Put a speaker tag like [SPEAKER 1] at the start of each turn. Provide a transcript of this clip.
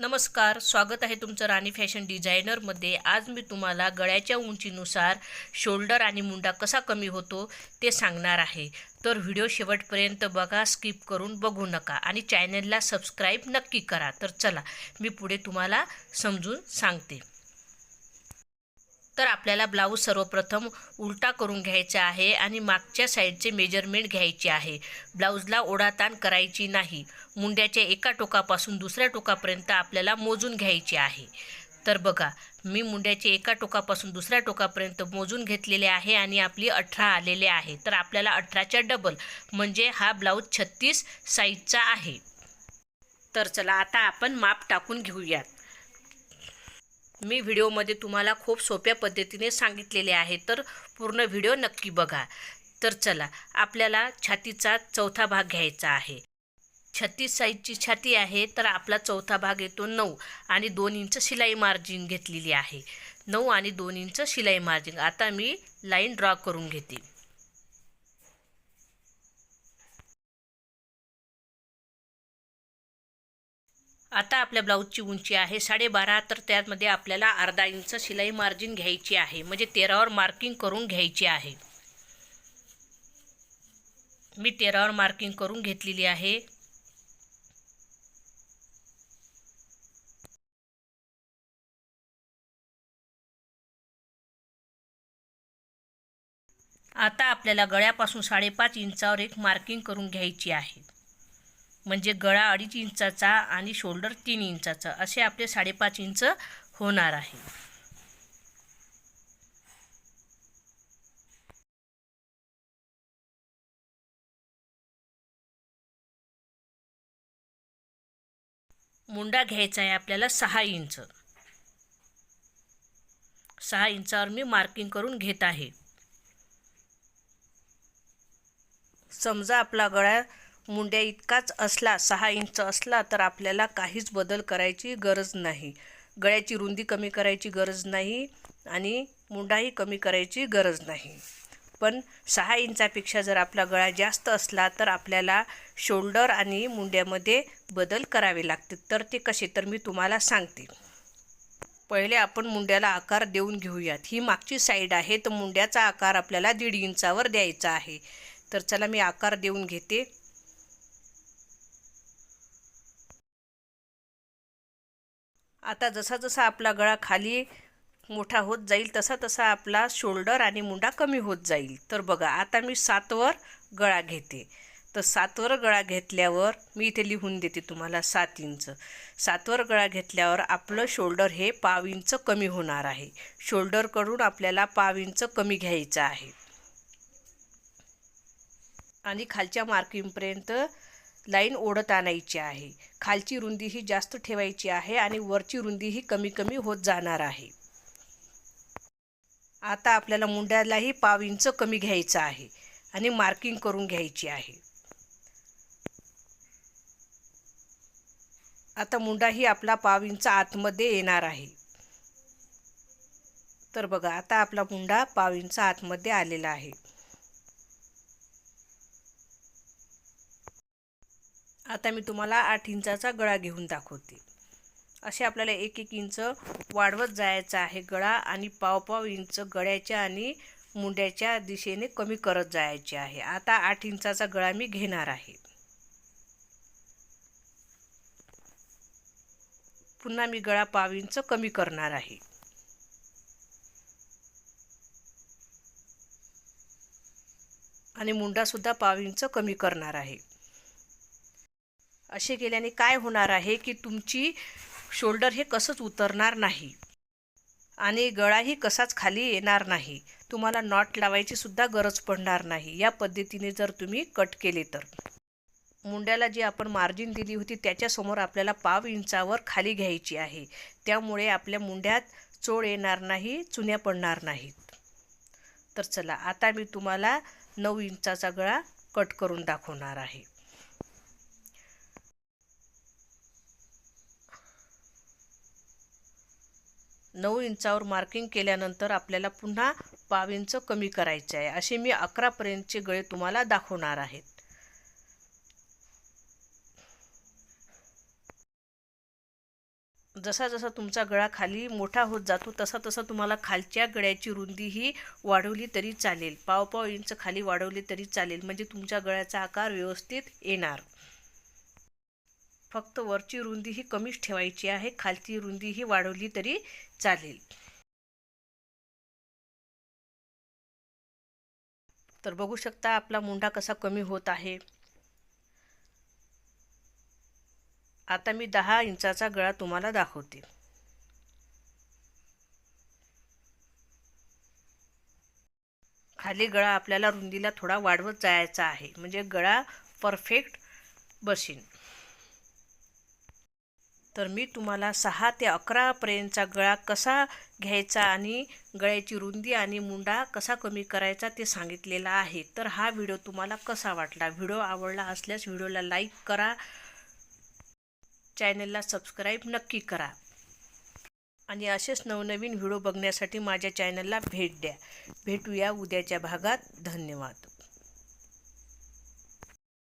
[SPEAKER 1] नमस्कार स्वागत आहे तुमचं राणी फॅशन डिझायनरमध्ये. आज मी तुम्हाला गळ्याच्या उंचीनुसार शोल्डर आणि मुंडा कसा कमी होतो ते सांगणार आहे. तर व्हिडिओ शेवटपर्यंत बघा स्किप करून बघू नका आणि चॅनलला सबस्क्राईब नक्की करा. तर चला मी पुढे तुम्हाला समजून सांगते. तर आपल्याला ब्लाऊज सर्वप्रथम उलटा करून घ्यायचा आहे आणि मागच्या साईडचे मेजरमेंट घ्यायचे आहे. ब्लाऊजला ओढाताण करायची नाही. मुंड्याच्या एका टोकापासून दुसऱ्या टोकापर्यंत आपल्याला मोजून घ्यायचे आहे. तर बघा मी मुंड्याचे एका टोकापासून दुसऱ्या टोकापर्यंत मोजून घेतलेले आहे आणि आपली अठरा आलेले आहे. तर आपल्याला अठराच्या डबल म्हणजे हा ब्लाऊज छत्तीस साईजचा आहे. तर चला आता आपण माप टाकून घेऊयात. मी व्हिडिओमध्ये तुम्हाला खूप सोप्या पद्धतीने सांगितलेले आहे. तर पूर्ण व्हिडिओ नक्की बघा. तर चला आपल्याला छातीचा चौथा भाग घ्यायचा आहे. छत्तीस साईजची छाती आहे तर आपला चौथा भाग येतो नऊ आणि दोन इंच शिलाई मार्जिन घेतलेली आहे. नऊ आणि दोन इंच शिलाई मार्जिन. आता मी लाईन ड्रॉ करून घेते. आता आपल्या ब्लाऊजची उंची आहे साडेबारा तर त्यामध्ये आपल्याला अर्धा इंच शिलाई मार्जिन घ्यायची आहे. म्हणजे तेरावर मार्किंग करून घ्यायची आहे. मी तेरावर मार्किंग करून घेतलेली आहे. आता आपल्याला गळ्यापासून साडेपाच इंचावर एक मार्किंग करून घ्यायची आहे. म्हणजे गळा अडीच इंचाचा आणि शोल्डर तीन इंचाचा असे आपले साडेपाच इंच होणार आहे. मुंडा घ्यायचा आहे आपल्याला सहा इंच. सहा इंचावर मी मार्किंग करून घेत आहे. समजा आपला गळा मुंड्या इतकाच असला सहा इंच असला तर आपल्याला काहीच बदल करायची गरज नाही. गळ्याची रुंदी कमी करायची गरज नाही आणि मुंडाही कमी करायची गरज नाही. पण सहा इंचापेक्षा जर आपला गळा जास्त असला तर आपल्याला शोल्डर आणि मुंड्यामध्ये बदल करावे लागते तर ते कसे? तर मी तुम्हाला सांगते. पहिले आपण मुंड्याला आकार देऊन घेऊयात. ही मागची साईड आहे तर मुंड्याचा आकार आपल्याला दीड इंचावर द्यायचा आहे. तर चला मी आकार देऊन घेते. आता जसा जसा आपला गळा खाली मोठा होत जाईल तसा तसा आपला शोल्डर आणि मुंडा कमी होत जाईल. तर बघा आता मी सातवर गळा घेते. तर सातवर गळा घेतल्यावर मी इथे लिहून देते तुम्हाला सात इंच. सातवर गळा घेतल्यावर आपलं शोल्डर हे पाव इंच कमी होणार आहे. शोल्डरकडून आपल्याला पाव इंच कमी घ्यायचं आहे. आणि खालच्या मार्किंगपर्यंत लाईन ओढत आणायची आहे. खालची रुंदी ही जास्त ठेवायची आहे आणि वरची रुंदीही कमी कमी होत जाणार आहे. आता आपल्याला मुंड्यालाही पाव इंच कमी घ्यायचं आहे आणि मार्किंग करून घ्यायची आहे. आता मुंडाही आपला पाव इंच आतमध्ये येणार आहे. तर बघा आता आपला मुंडा पाव इंच आतमध्ये आलेला आहे. आता मी तुम्हाला आठ इंचाचा गळा घेऊन दाखवते. असे आपल्याला एक एक इंच वाढवत जायचं आहे गळा आणि पाव पाव इंच गळ्याच्या आणि मुंड्याच्या दिशेने कमी करत जायचे आहे. आता आठ इंचाचा गळा मी घेणार आहे. पुन्हा मी गळा पाव इंच कमी करणार आहे. आणि मुंडासुद्धा पाव इंच कमी करणार आहे. असे केल्याने काय होणार आहे की तुमची शोल्डर हे कसंच उतरणार नाही? आणि गळाही कसाच खाली येणार नाही? तुम्हाला नॉट लावायची सुद्धा गरज पडणार नाही. या पद्धतीने जर तुम्ही कट केले तर. मुंड्याला जी आपण मार्जिन दिली होती त्याच्यासमोर आपल्याला पाव इंचावर खाली घ्यायची आहे. त्यामुळे आपल्या मुंड्यात चोळ येणार नाही चुन्या पडणार नाहीत. तर चला आता मी तुम्हाला नऊ इंचाचा गळा कट करून दाखवणार आहे. नऊ इंचावर मार्किंग केल्यानंतर आपल्याला पुन्हा पाव इंच कमी करायचे आहे. असे मी अकरापर्यंतचे गळे तुम्हाला दाखवणार आहेत. जसा जसा तुमचा गळा खाली मोठा होत जातो तसा तसा तुम्हाला खालच्या गळ्याची रुंदी ही वाढवली तरी चालेल. पाव पाव इंच खाली वाढवली तरी चालेल. म्हणजे तुमच्या गळ्याचा आकार व्यवस्थित येणार. फक्त वरची रुंदी ही कमीच ठेवायची आहे खालची रुंदी ही वाढवली तरी चालेल. तर बघू शकता आपला मुंडा कसा कमी होत आहे. आता मी दहा इंचाचा गळा तुम्हाला दाखवते. खाली गळा आपल्याला रुंदीला थोडा वाढवत जायचा आहे म्हणजे गळा परफेक्ट बसेल तर मी तुम्हाला सहा ते अकरापर्यंतचा गळा कसा घ्यायचा आणि गळ्याची रुंदी आणि मुंडा कसा कमी करायचा ते सांगितलेला आहे. तर हा व्हिडिओ तुम्हाला कसा वाटला? व्हिडिओ आवडला असल्यास व्हिडिओला लाईक करा. चॅनलला सबस्क्राईब नक्की करा. आणि असेच नवनवीन व्हिडिओ बघण्यासाठी माझ्या चॅनलला भेट द्या. भेटूया उद्याच्या भागात. धन्यवाद.